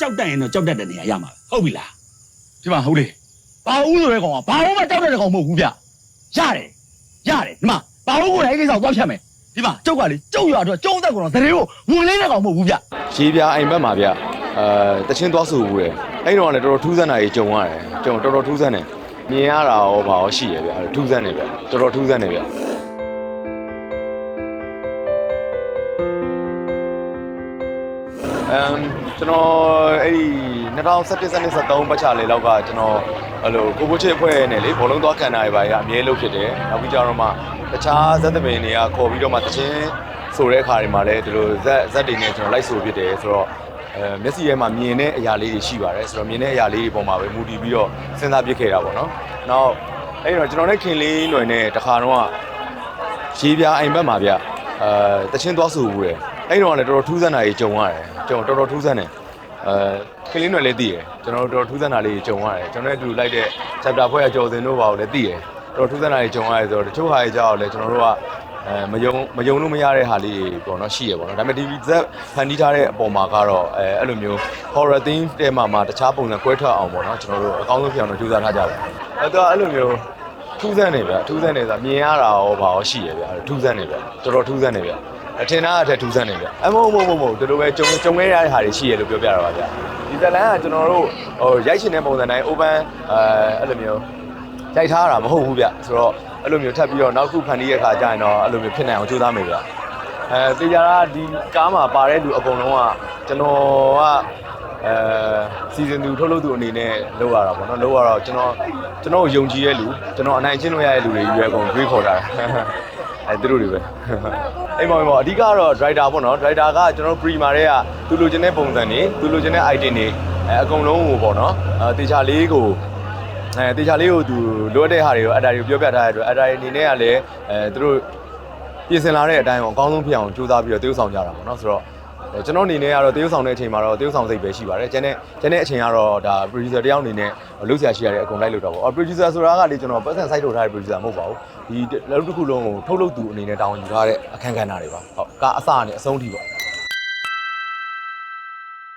ကြောက်တတ်ရင်တော့ကြောက်တတ်တဲ့နေရာရမှာပဲဟုတ်ပြီလားဒီမှာဟုတ်တယ်ဘာဦးဆိုတဲ့ကောင်ကဘာလို့မှတောက်တဲ့ကောင်မဟုတ်ဘူးဗျရတယ်ရတယ်ဒီမှာဘာလို့ကိုလည်းအဲ့ကိစ္စကိုသွားဖြတ်မယ်ဒီမှာကျုပ်ကလေကျုပ်ရွာတော့ကျုံသက်ကတော့တရေကိုဝင်လေးတဲ့ကောင်မဟုတ်ဘူးဗျရေးပြအိမ်ဘက်မှာဗျအဲတချင်းသွားဆိုဘူးလေအဲ့တော့လည်းတော်တော်ထူးဆန်းတာကြီးကြုံရတယ်ကြုံတော်တော်ထူးဆန်းတယ်မြင်ရတာရောဘာရောရှိရဗျထူးဆန်းတယ်ဗျတော်တော်ထူးဆန်းတယ်ဗျ အမ်ကျွန်တော်အဲ့ဒီ2017 2013ပတ်ချလေးလောက်ကကျွန်တော်အဲ့လိုကိုဘိုးချစ်အဖွဲ့နဲ့လေဘောလုံးသွားကန်တာတွေပါရအမြဲလုပ်ဖြစ်တယ်နောက်ပြီးကြတော့မှတခြားဇက်သမင်တွေကခေါ်ပြီးတော့မှတချင်းဆိုတဲ့အခါတွေမှာလည်းဒီလိုဇက်ဇက်တွေနဲ့ကျွန်တော်လိုက်ဆိုဖြစ်တယ်ဆိုတော့အဲမျက်စိထဲမှာမြင်တဲ့အရာလေးတွေရှိပါတယ်ဆိုတော့မြင်တဲ့အရာလေးတွေပုံမှာပဲမူတည်ပြီးတော့စဉ်းစားပြစ်ခဲ့တာပေါ့နော်နောက်အဲ့တော့ကျွန်တော်နဲ့ခင်လေးຫນွယ်နဲ့တခါတော့ရေးပြအိမ်ဘက်မှာဗျအဲတချင်းသွားဆိုဘူးတယ် အဲ့တော့လည်းတော်တော်ထူးဆန်းတာကြီးကြုံရတယ်ကျွန်တော်တော်တော်ထူးဆန်းတယ်အဲခင်လေးຫနွယ်လည်းသိတယ်ကျွန်တော်တော်တော်ထူးဆန်းတာလေးကြုံရတယ်ကျွန်တော်နဲ့အတူလိုက်တဲ့ chapter ဖွဲ့အကျော်စင်တို့ပါကိုလည်းသိတယ်တော်တော်ထူးဆန်းတာကြီးကြုံရတယ်ဆိုတော့တချို့ဟာတွေကြောက်လည်းကျွန်တော်တို့ကအဲမယုံမယုံလို့မရတဲ့ဟာလေးတွေပေါ့နော်ရှိရပေါ့နော်ဒါပေမဲ့ TV Z ဖန်တီးထားတဲ့အပေါ်မှာကတော့အဲအဲ့လိုမျိုး horror theme တဲမှာမှာတခြားပုံစံကွဲထွက်အောင်ပေါ့နော်ကျွန်တော်တို့အကောင်းဆုံးဖြစ်အောင်လို့ကြိုးစားထားကြတယ်အဲ့တော့အဲ့လိုမျိုးထူးဆန်းနေဗျထူးဆန်းနေဆိုတာမြင်ရတာရောဘာရောရှိရဗျထူးဆန်းနေဗျတော်တော်ထူးဆန်းနေဗျ အထင်သားအထက်ထူးဆန်းနေဗျအမဟုတ်မဟုတ်မဟုတ်ဒီလိုပဲကြုံကြုံခဲ့ရတဲ့ဟာတွေရှိရလို့ပြောပြတာပါဗျဒီဇလန်ကကျွန်တော်တို့ဟိုရိုက်ရှင်တဲ့ပုံစံတိုင်း open အဲအဲ့လိုမျိုးကြိုက်ထားတာမဟုတ်ဘူးဗျဆိုတော့အဲ့လိုမျိုးထပ်ပြီးတော့နောက်ခုဖန်တီးရခါကျရင်တော့အဲ့လိုမျိုးဖြစ်နိုင်အောင်ကြိုးစားမယ်ဗျအဲတေချာကဒီကားမှာပါတဲ့လူအကုန်လုံးကကျွန်တော်ကအဲစီဇန်သူထုတ်လုပ်သူအနေနဲ့လုပ်ရတာပေါ့နော်လုပ်ရတော့ကျွန်တော်ကျွန်တော်ကိုယုံကြည်တဲ့လူကျွန်တော်အနိုင်ကျင့်လို့ရတဲ့လူတွေရွေးအကုန်တွေးခေါ်တာ အဲသူတို့တွေပဲအိမ်မောင်မောင်အဓိကတော့ driver ပေါ့နော် driver ကကျွန်တော် prima တွေကသူလိုချင်တဲ့ပုံစံတွေသူလိုချင်တဲ့ item တွေအဲအကုန်လုံးကိုပေါ့နော်အဲတေချာလေးကိုအဲတေချာလေးကိုသူလိုအပ်တဲ့ဟာတွေကိုအတားတွေကိုပြောပြထားတဲ့အတွက်အတားတွေအနေနဲ့ကလည်းအဲသူတို့ပြင်ဆင်လာတဲ့အတိုင်းကိုအကောင်းဆုံးဖြစ်အောင်ကြိုးစားပြီးတော့တရုပ်ဆောင်ကြတာပေါ့နော်ဆိုတော့အဲ ကျွန်တော်အနေနဲ့ကတော့တရုပ်ဆောင်တဲ့အချိန်မှာတော့တရုပ်ဆောင်စိတ်ပဲရှိပါတယ်ကျန်တဲ့ကျန်တဲ့အချိန်ကတော့ဒါ producer တယောက်အနေနဲ့လုပ်ဆရာရှိရတဲ့အကုန်လိုက်လုပ်တော့ပေါ့အော် producer ဆိုတာကလေကျွန်တော်ပတ်စံ site ထုတ်ထားတဲ့ producer မဟုတ်ပါဘူးဒီလောက်တစ်ခုလုံးကိုထုတ်လုပ်သူအနေနဲ့တာဝန်ယူထားတဲ့အခန်းကဏ္ဍတွေပါဟုတ်ကားအစနဲ့အဆုံးထိပေါ့